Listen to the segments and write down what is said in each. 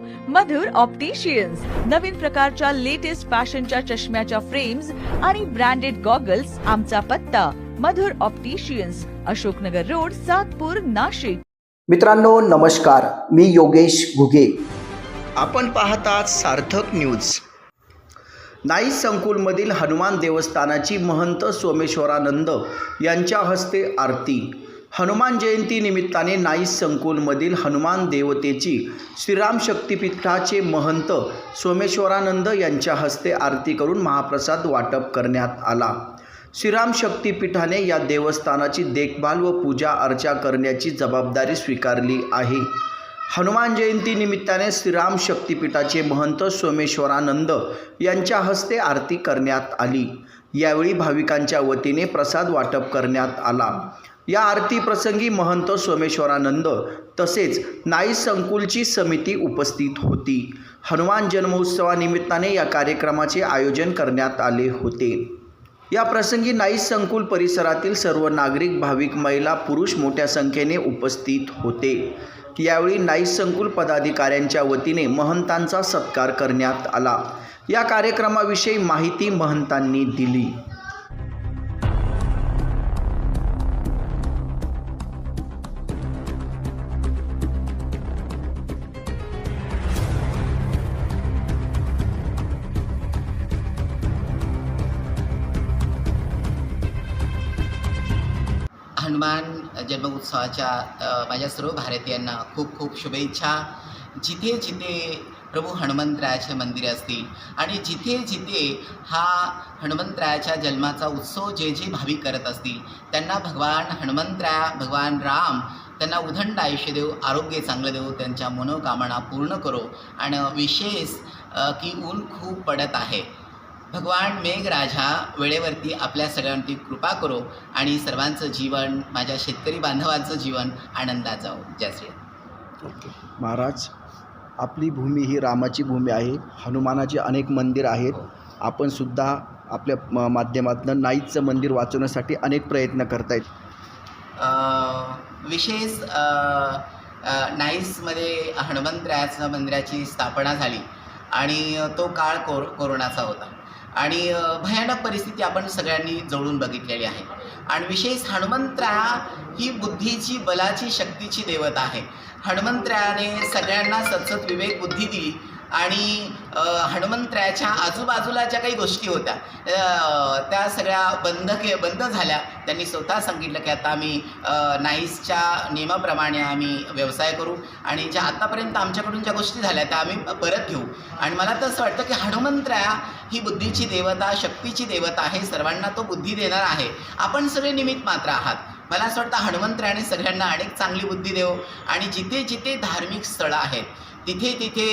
मधुर opticians नवीन प्रकारच्या latest फॅशनच्या चष्म्याच्या फ्रेम्स आणि ब्रँडेड गॉगल्स आमचा पत्ता. Madhur opticians Ashoknagar road Satpur Nashik. मित्रांनो नमस्कार. मी योगेश घुगे. आपण पाहतात सार्थक न्यूज नाई संकुलमधील हनुमान देवस्थानाची महंत सोमेश्वरानंद यांच्या हस्ते आरती. हनुमान जयंती निमित्ताने नाईस संकुलमधील हनुमान देवतेची श्रीराम शक्तिपीठाचे महंत सोमेश्वरानंद यांच्या हस्ते आरती करून महाप्रसाद वाटप करण्यात आला. श्रीराम शक्तिपीठाने या देवस्थानाची देखभाल व पूजा अर्चा करण्याची जबाबदारी स्वीकारली आहे. हनुमान जयंती निमित्ताने श्रीराम शक्तिपीठाचे महंत सोमेश्वरानंद यांच्या हस्ते आरती करण्यात आली. यावेळी भाविकांच्या वतीने प्रसाद वाटप करण्यात आला. या आरती प्रसंगी महंत सोमेश्वरानंद तसेच नाई संकुलची समिती उपस्थित होती. हनुमान जन्मोत्सवानिमित्ताने या कार्यक्रमाचे आयोजन करण्यात आले होते. या प्रसंगी नाईस संकुल परिसरातील सर्व नागरिक भाविक महिला पुरुष मोठ्या संख्येने उपस्थित होते. यावेळी नाईस संकुल पदाधिकाऱ्यांच्या वतीने महंतांचा सत्कार करण्यात आला. या कार्यक्रमाविषयी माहिती महंतांनी दिली. हनुमान जन्मोत्सवाच्या उत्सवाच्या माझ्या सर्व भारतीयांना खूप खूप शुभेच्छा. जिथे जिथे प्रभू हनुमंतरायाचे मंदिर असतील आणि जिथे जिथे हा हनुमंतरायाच्या जन्माचा उत्सव जे जे भाविक करत असतील त्यांना भगवान हनुमंतराया भगवान राम त्यांना उदंड आयुष्य देऊ आरोग्य चांगलं देऊ त्यांच्या मनोकामना पूर्ण करो. आणि विशेष की ऊन खूप पडत आहे. भगवान मेघराजा वेळेवरती आपल्या सगळ्यांवरती कृपा करो आणि सर्वांचं जीवन माझ्या शेतकरी बांधवांचं जीवन आनंदात जावो. जय श्री राम. महाराज आपली भूमी ही रामाची भूमी आहे. हनुमानाचे अनेक मंदिर आहेत. आपण सुद्धा आपल्या म- माध्यमातून नाईचं मंदिर वाचवण्यासाठी अनेक प्रयत्न करतायत. विशेष नाईसमध्ये हनुमंतरायाचं मंदिराची स्थापना झाली आणि तो काळ कोर कोरोनाचा होता. आणि भयानक परिस्थिती आपण सगळ्यांनी जवळून बघितलेली आहे. आणि विशेष हनुमंतराया ही बुद्धीची बलाची शक्तीची देवता आहे. हनुमंतरायाने सगळ्यांना सतसत विवेक बुद्धी दिली. आणि अ, हनुमंतरायाच्या आजूबाजूला ज्या काही गोष्टी होत्या त्या सगळ्या बंद के बंद झाल्या. त्यांनी स्वतः सांगितलं की आता आम्ही नाईसच्या नियमाप्रमाणे आम्ही व्यवसाय करू आणि ज्या आतापर्यंत आमच्याकडून ज्या गोष्टी झाल्या त्या आम्ही परत घेऊ. आणि मला तर असं वाटतं की हनुमंतराया ही बुद्धीची देवता शक्तीची देवता आहे. सर्वांना तो बुद्धी देणार आहे. आपण सगळे निमित्त मात्र आहात. मला असं वाटतं हनुमंतरायाने सगळ्यांना अनेक चांगली बुद्धी देव आणि जिथे जिथे धार्मिक स्थळं आहेत तिथे तिथे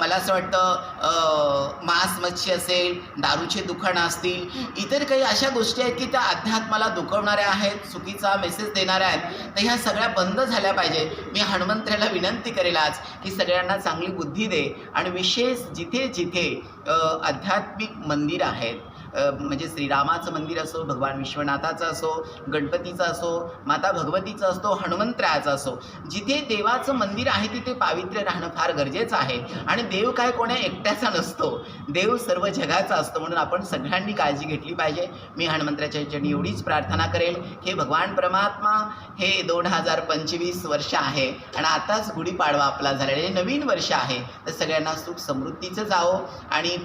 मला असं वाटतं मांस मच्छी असेल दारूचे दुकानं असतील इतर काही अशा गोष्टी आहेत की त्या अध्यात्माला दुखवणाऱ्या आहेत चुकीचा मेसेज देणाऱ्या आहेत तर ह्या सगळ्या बंद झाल्या पाहिजे. मी हनुमंतऱ्याला विनंती करेल आज की सगळ्यांना चांगली बुद्धी दे. आणि विशेष जिथे जिथे आध्यात्मिक मंदिर आहेत म्हणजे श्रीरामाचं मंदिर असो भगवान विश्वनाथाचं असो गणपतीचं असो माता भगवतीचं असतो हनुमंतरायाचं असो जिथे देवाचं मंदिर आहे तिथे पावित्र्य राहणं फार गरजेचं आहे. आणि देव काय कोणा एकट्याचा नसतो. देव सर्व जगाचा असतो म्हणून आपण सगळ्यांनी काळजी घेतली पाहिजे. मी हनुमंतराच्या चरणी एवढीच प्रार्थना करेल हे भगवान परमात्मा हे दोन हजार पंचवीस वर्ष आहे आणि आताच गुढीपाडवा आपला झालेला आहे. नवीन वर्ष आहे. तर सगळ्यांना सुख समृद्धीचं जावं आणि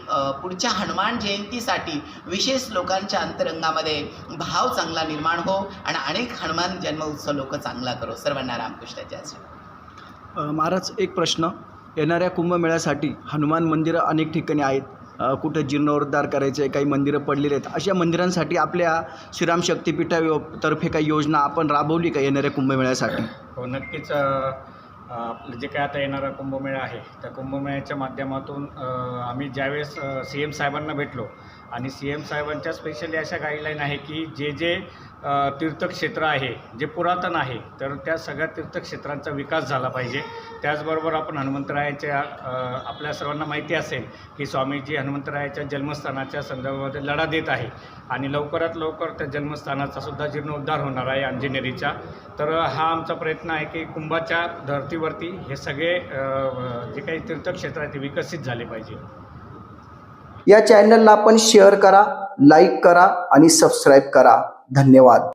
पुढच्या हनुमान जयंतीसाठी विशेष लोकांच्या अंतरंगामध्ये भाव चांगला निर्माण हो आणि अनेक हनुमान जन्म उत्सव लोक चांगला करो. सर्वांना रामकृष्णाच्या आशीर्वाद. महाराज एक प्रश्न. येणाऱ्या कुंभमेळ्यासाठी हनुमान मंदिरं अनेक ठिकाणी आहेत. कुठं जीर्णोद्धार करायचे काही मंदिरं पडलेली आहेत. अशा मंदिरांसाठी आपल्या श्रीराम शक्तिपीठा यो- तर्फे काही योजना आपण राबवली का येणाऱ्या कुंभमेळ्यासाठी? हो नक्कीच. आपलं जे काय आता येणारा कुंभमेळा आहे त्या कुंभमेळ्याच्या माध्यमातून आम्ही ज्यावेळेस सी एम साहेबांना भेटलो आणि सी एम साहेबांच्या स्पेशली अशा गाईडलाईन आहे की जे जे तीर्थक्षेत्र आहे जे पुरातन आहे तर त्या सगळ्या तीर्थक्षेत्रांचा विकास झाला पाहिजे. त्याचबरोबर आपण हनुमंतरायाच्या आपल्या सर्वांना माहिती असेल की स्वामीजी हनुमंतरायाच्या जन्मस्थानाच्या संदर्भामध्ये लढा देत आहे आणि लवकरात लवकर त्या जन्मस्थानाचा सुद्धा जीर्णोद्धार होणार आहे अंजनेरीचा तर हा आमचा प्रयत्न आहे की कुंभाच्या धर्तीवरती हे सगळे जे काही तीर्थक्षेत्र आहे ते विकसित झाले पाहिजे. या चॅनलला आपण शेअर करा लाईक करा आणि सबस्क्राईब करा. धन्यवाद.